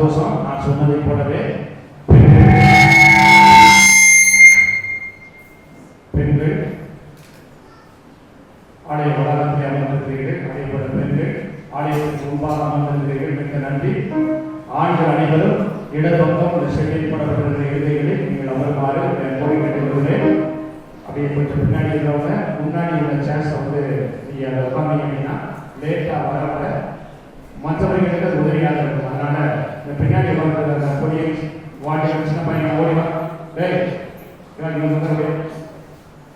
சந்தோஷம். நான் சொன்னதை போலவே பெண்கள். ஆலய வளாகத்தை அமர்ந்திருக்கிறீர்கள் அதே போல பெண்கள். ஆலயத்திற்கு முன்பாக அமர்ந்திருக்கிறீர்கள் மிக்க நன்றி. ஆண்கள் அனைவரும் இடப்பக்கம் இந்த செடியில் படப்படுகிற இறுதிகளில் நீங்கள் அமருமாறு கோரி கேட்டுக்கொள்கிறேன் அப்படியே கொஞ்சம் பின்னாடி இருக்கிறவங்க முன்னாடி உள்ள சான்ஸ் வந்து நீங்கள் அதை உட்காந்தீங்க அப்படின்னா லேட்டாக வர மற்றவர்களுக்கு உதவியாக இருக்கும். அதனால பின்னாடி அந்த பொடியை வாட்டி சின்ன பையன் ஓடி வா டேய் நீங்க வந்து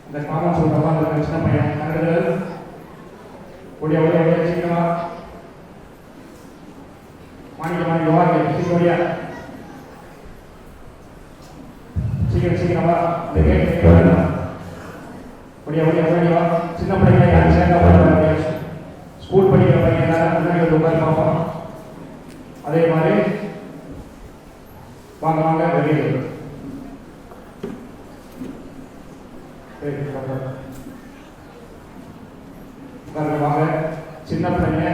இந்த காமன் சொல்ற உட்காந்துருக்க சின்ன பையன் கரெக்டு ஓடியா ஓடியா ஓடியா சீக்கிரமா மாணிக்க மாணிக்க வாங்க சீக்கிரம் ஓடியா சீக்கிரம் சீக்கிரம் இந்த கேட்டு ஒடியா ஒடியா ஒடியா வா சின்ன பிள்ளைங்க யாரும் போறாங்க ஸ்கூல் படிக்கிற பையன் எல்லாரும் முன்னாடி வந்து உட்காந்து பார்ப்போம் அதே மாதிரி வாங்க வாங்க வெளியே சரி, வாங்க. உட்காருங்க, வாங்க சின்ன பிள்ளைங்க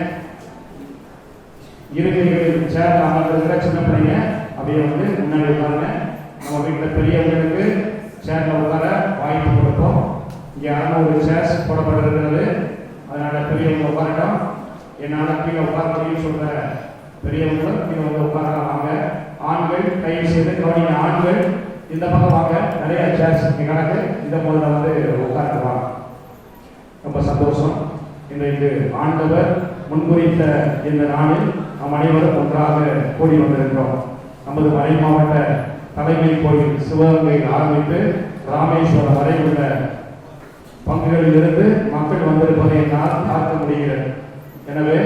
இருக்கைகளில் சேர்ந்து அமர்ந்திருக்கிற சின்ன பிள்ளைங்க அப்படியே வந்து முன்னாடி உட்காருங்க நம்ம வீட்டில் பெரியவங்களுக்கு சேர்ந்து உட்கார வாய்ப்பு கொடுப்போம் இங்கே அறுநூறு சேர்ஸ் போடப்பட்டிருக்கிறது அதனால பெரியவங்க உட்காரட்டும் என்னால் கீழே உட்கார முடியும்னு சொல்ற பெரியவங்களும் கீழே வந்து உட்காரலாம் ஆண்கள் கை செய்து கவனிங்க ஆண்கள் இந்த பக்கம் வாங்க. நிறைய சேர்ஸ் இங்கே கிடக்கு. இந்த முதல்ல வந்து உட்காந்துருவாங்க ரொம்ப சந்தோஷம். இன்றைக்கு ஆண்டவர் முன்குறித்த இந்த நாளில் நாம் அனைவரும் ஒன்றாக கூடி வந்திருக்கிறோம் நமது மறை மாவட்ட தலைமை கோயில் சிவகங்கையில் ஆரம்பித்து ராமேஸ்வரம் வரை உள்ள பங்குகளில் இருந்து மக்கள் வந்திருப்பதை என்னால் பார்க்க முடிகிறது. எனவே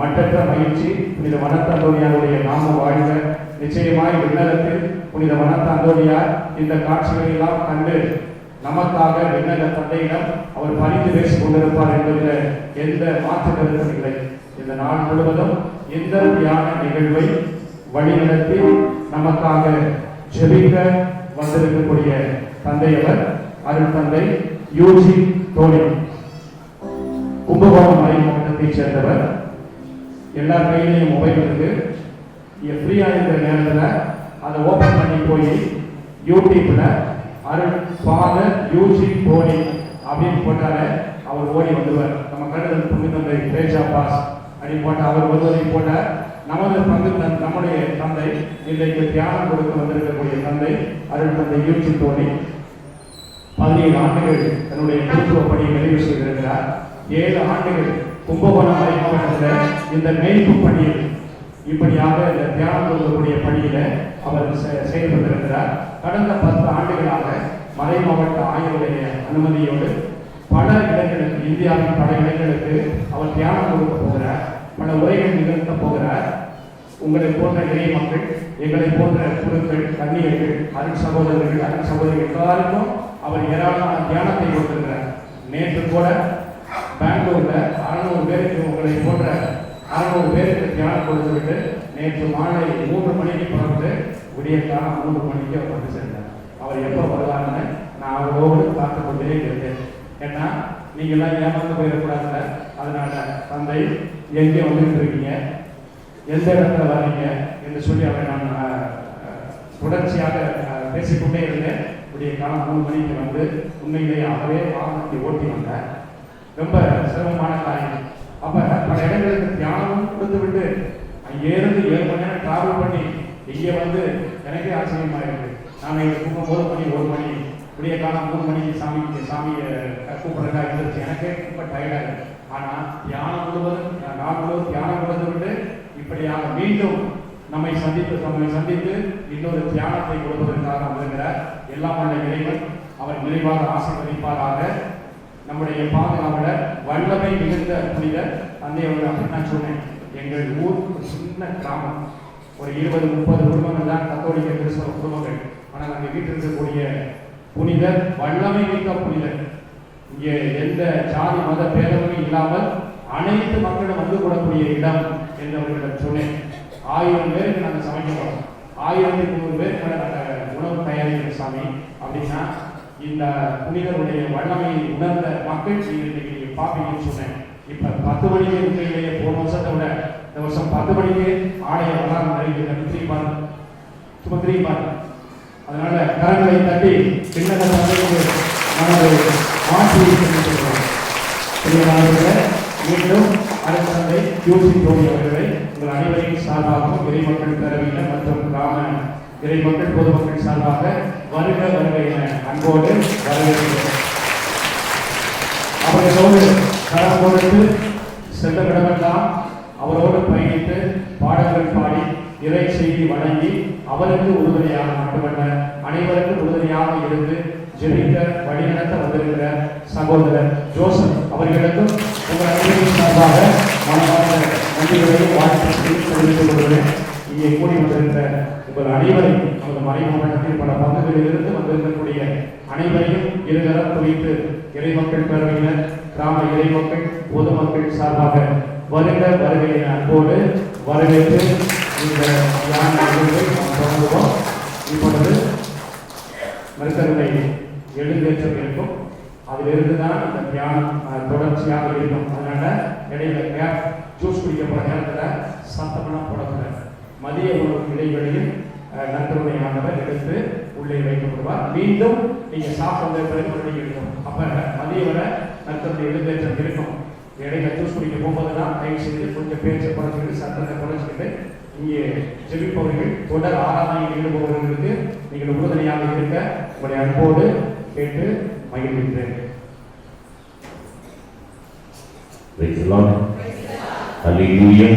மட்டற்ற மகிழ்ச்சி புனித வனத்தந்தோனியாருடைய நாம வாழ்க. நிச்சயமாய் விண்ணகத்தில் புனித வனத்தந்தோனியார் இந்த காட்சிகளை எல்லாம் கண்டு நமக்காக விண்ணக தந்தையிடம் அவர் பணிந்து பேசிக் கொண்டிருப்பார் என்பதில் எந்த மாற்று கருத்தும் இல்லை. இந்த நாள் முழுவதும் இந்த தியான நிகழ்வை வழிநடத்தி நமக்காக ஜெபிக்க வந்திருக்கக்கூடிய தந்தையவர் அருள் தந்தை யூஜி தோனி. கும்பகோணம் மலை மாவட்டத்தைச் சேர்ந்தவர் எல்லா கையிலையும் மொபைல் இருக்கு. ஃப்ரீயாக இருக்கிற நேரத்தில் அதை ஓப்பன் பண்ணி போய் யூடியூப்பில் அருள் ஃபாதர் யூஜி தோனி அப்படின்னு போட்டாலே அவர் ஓடி வந்துடுவார் நம்ம கருதல் புனிதந்தை தேஜா பாஸ் அப்படின்னு போட்டால் அவர் வருவதை போட்ட நமது பங்கு தன் நம்முடைய தந்தை இன்றைக்கு தியானம் கொடுக்க வந்திருக்கக்கூடிய தந்தை அருள் தந்தை யூஜி தோனி பதினேழு ஆண்டுகள் தன்னுடைய மருத்துவ பணியை நிறைவு செய்திருக்கிறார். ஏழு ஆண்டுகள் கும்பகோணம் மறை மாவட்டத்தில் இந்த மேய்ப்பு பணியில் இப்படியாக இந்த தியானம் கொடுக்கக்கூடிய பணியில் அவர் செ- செயல்பட்டிருக்கிறார் கடந்த பத்து ஆண்டுகளாக மறை மாவட்ட ஆய்வுடைய அனுமதியோடு பல இடங்களுக்கு இந்தியாவின் பல இடங்களுக்கு அவர் தியானம் கொடுக்க போகிறார். பல உரைகள் நிகழ்த்த போகிறார். உங்களை போன்ற இளைய மக்கள் எங்களை போன்ற குருக்கள் கண்ணியர்கள் அருண் சகோதரர்கள் அருண் சகோதரிகள் எல்லாருக்கும் அவர் ஏராளமான தியானத்தை கொடுத்திருக்கிறார். நேற்று கூட பெங்களூர்ல அறுநூறு பேருக்கு உங்களை போன்ற அறுநூறு பேருக்கு தியானம் கொடுத்துவிட்டு நேற்று மாலை மூன்று மணிக்கு புறப்பட்டு விடிய காலம் மூன்று மணிக்கு அவர் வந்து சேர்ந்தார். அவர் எப்போ வருவாங்கன்னு நான் அவரோடு காத்து கொண்டே இருந்தேன். ஏன்னா நீங்க எல்லாம் ஏமாந்து போயிடக்கூடாதுல்ல? அதனால தந்தை எங்கே வந்துட்டு இருக்கீங்க? எந்த இடத்துல வர்றீங்க? என்று சொல்லி அவரை நான் தொடர்ச்சியாக பேசிக்கொண்டே இருந்தேன். உடைய காலம் மூணு மணிக்கு வந்து உண்மையிலேயே அவரே வாகனத்தை ஓட்டி வந்தேன் ரொம்ப சிரமமான காரியம். அப்ப பல இடங்களுக்கு தியானமும் கொடுத்து விட்டு அங்கே இருந்து ஏழு மணி நேரம் டிராவல் பண்ணி இங்கே வந்து எனக்கே ஆச்சரியமா இருக்கு. நாங்கள் இங்கே தூங்கும் போது மணி ஒரு மணி விடிய காலம் மூணு மணிக்கு சாமி சாமியை கூப்பிடுறதா இருந்துச்சு. எனக்கே ரொம்ப டயர்டாக இருக்கு. ஆனால் தியானம் முழுவதும் நாள் முழுவதும் தியானம் கொடுத்து விட்டு இப்படியாக மீண்டும் நம்மை சந்தித்து நம்மை சந்தித்து இன்னொரு தியானத்தை கொடுப்பதற்காக வருகிறார் எல்லாம் உள்ள இறைவன் அவர் நிறைவாக ஆசீர்வதிப்பாராக. நம்முடைய பாதுகாவலர் வல்லமை மிகுந்த புனிதர் தந்தை அவர்கள் அப்படி நான் சொன்னேன். எங்கள் ஊர் ஒரு சின்ன கிராமம். ஒரு இருபது முப்பது குடும்பங்கள் தான் கத்தோலிக்க கிறிஸ்தவ குடும்பங்கள். ஆனால் அங்கே வீட்டில் இருக்கக்கூடிய புனிதர் வல்லமை மிக்க புனிதர். இங்கே எந்த ஜாதி மத பேதமும் இல்லாமல் அனைத்து மக்களும் வந்து கூடக்கூடிய இடம் என்று அவர்களிடம் சொன்னேன். ஆயிரம் பேருக்கு நாங்கள் சமைக்கிறோம் ஆயிரத்தி நூறு பேருக்கு நாங்கள் உணவு தயாரிக்கிற சாமி. அப்படின்னா இந்த புனிதருடைய வல்லமையை உணர்ந்த மக்கள் நீங்கள் பார்ப்பீங்கன்னு சொன்னேன். இப்ப பத்து மணிக்கு இருக்கையிலேயே போன வருஷத்தை விட இந்த வருஷம் பத்து மணிக்கு ஆலய வரலாறு நிறைவேற்ற திரும்பி சும்மா திரும்பி பாருங்க அதனால கரங்களை தட்டி விண்ணக நமது ஆட்சியை மீண்டும் அடுத்த யூசி தோனி அவர்களை உங்கள் அனைவரையும் சார்பாகவும் இறைமக்கள் பேரவையினர் மற்றும் கிராம இறை மக்கள் பொதுமக்கள் சார்பாக வருக வருக என அன்போடு வரவேற்கிறேன் அவர்களோடு கரம் கொடுத்து சென்றவிடமெல்லாம் அவரோடு பயணித்து பாடல்கள் பாடி இறை செய்தி வழங்கி அவருக்கு உறுதுணையாக மட்டுமல்ல அனைவருக்கும் உறுதுணையாக இருந்து ஜெபிக்க வழிநடத்த வந்திருக்கிற சகோதரர் ஜோசப் அவர்களுக்கும் உங்கள் அனைவரின் சார்பாக மனமார்ந்த நன்றிகளையும் வாழ்த்து தெரிவித்துக் கொள்கிறேன். இங்கே கூடி வந்திருக்கிற உங்கள் அனைவரையும் நமது மறை மாவட்டத்தில் பல பங்குகளிலிருந்து வந்திருக்கக்கூடிய அனைவரையும் இருதரம் குறித்து இறைமக்கள் பேரவையினர் கிராம இறைமக்கள் பொதுமக்கள் சார்பாக வருக வருகையின் அன்போடு வரவேற்று இந்த தியான நிகழ்வை நாம் தொடங்குவோம். இப்பொழுது மருத்துவரை எழுந்தேற்றம் இருக்கும். அதிலிருந்து தான் இந்த தியானம் தொடர்ச்சியாக இருக்கும். அதனால இடையில கேப் ஜூஸ் குடிக்க நேரத்தில் நேரத்துல சத்தமெல்லாம் போடக்கூடாது. மதிய உணவு இடைவெளியில் அஹ், நற்கருணை எடுத்து உள்ளே வைக்கப்படுவார் மீண்டும் நீங்க சாப்பிட்ட பிறகு மறுபடியும் இருக்கும் அப்ப மதிய வர நற்கருணை எழுந்தேற்றம் இருக்கும் இடையில ஜூஸ் குடிக்க போகும்போதெல்லாம் தயவு செய்து கொஞ்சம் பேச்சை குறைச்சிக்கிட்டு சத்தத்தை குறைச்சிக்கிட்டு இங்கே ஜெபிப்பவர்கள் தொடர் ஆராதனையில் ஈடுபவர்களுக்கு நீங்கள் உறுதுணையாக இருக்க உங்களுடைய அன்போடு கேட்டு மகிழ்கின்றேன் Praise the Lord. Hallelujah.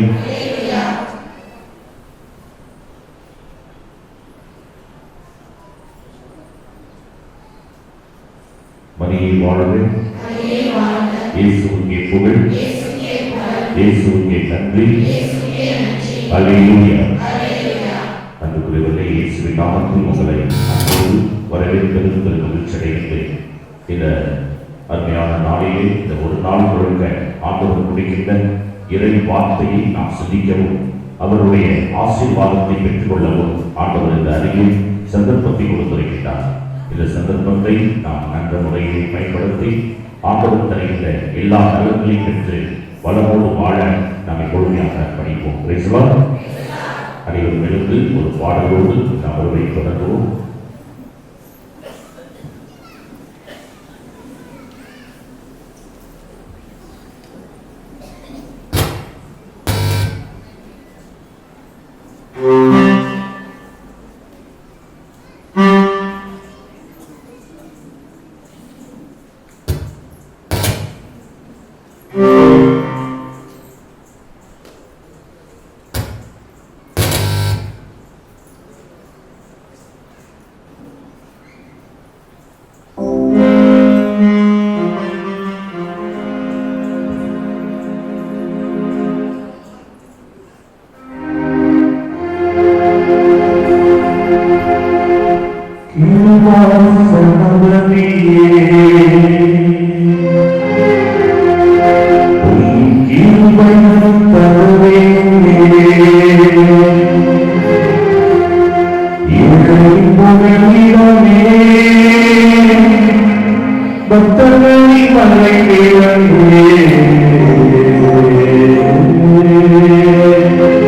இந்த அருமையான நாளிலே இந்த ஒரு நாள் முழுக்க ஆண்டவர் குடிக்கின்ற இறை வார்த்தையை நாம் சிந்திக்கவும் அவருடைய ஆசீர்வாதத்தை பெற்றுக்கொள்ளவும் ஆண்டவர் இந்த அருகில் சந்தர்ப்பத்தை கொடுத்திருக்கின்றார். இந்த சந்தர்ப்பத்தை நாம் நல்ல முறையில் பயன்படுத்தி ஆண்டவர் தருகின்ற எல்லா நலன்களையும் பெற்று வளமோடு வாழ நம்மை கொடுமையாக படிப்போம் அனைவரும் எழுந்து ஒரு பாடலோடு நாம் உறவை தொடங்குவோம் Mm-hmm. Amen.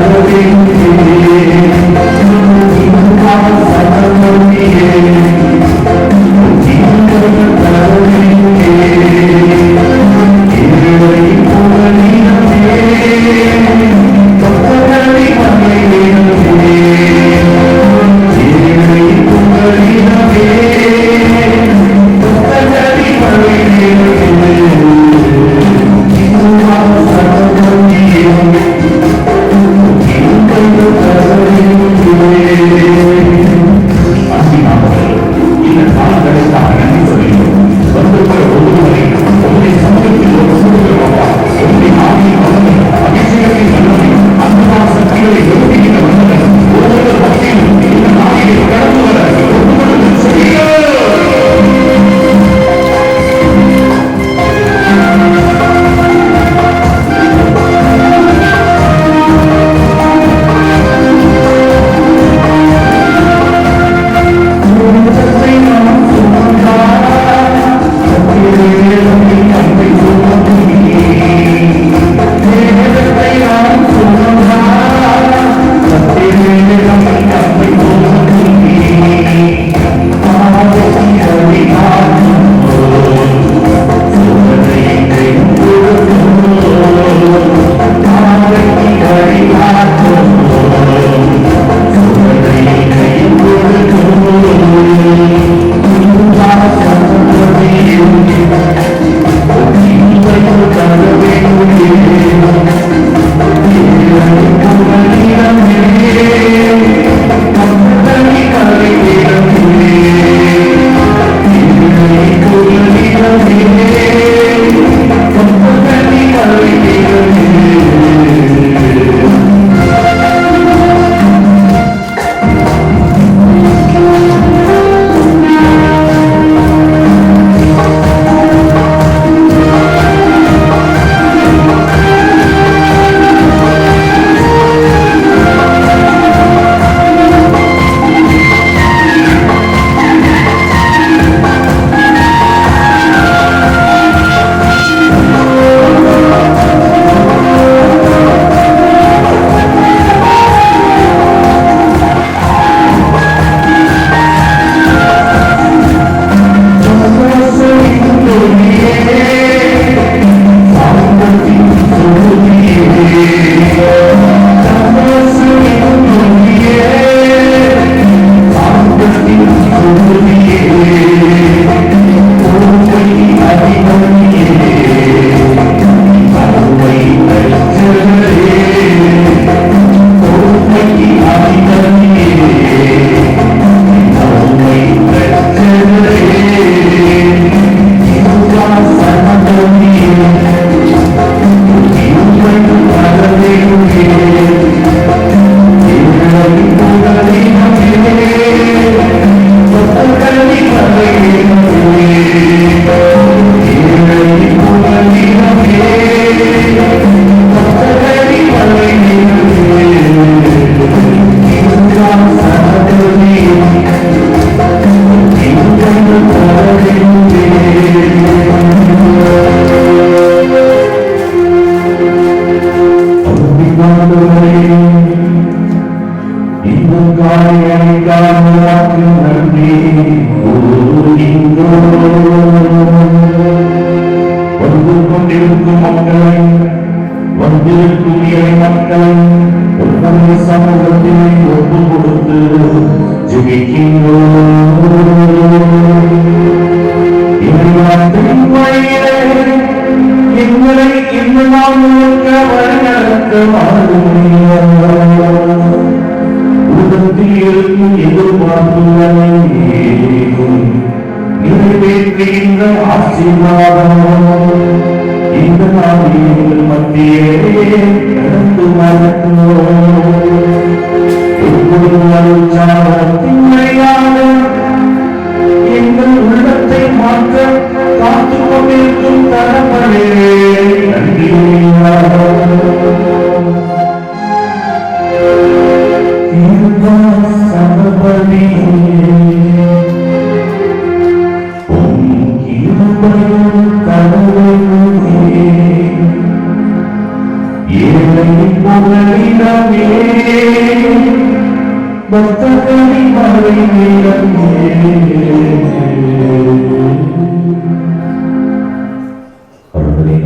moving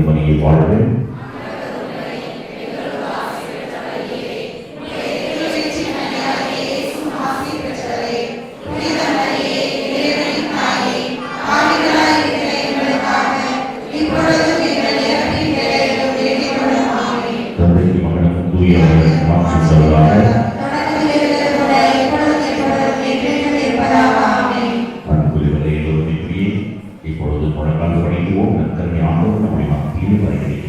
money you've already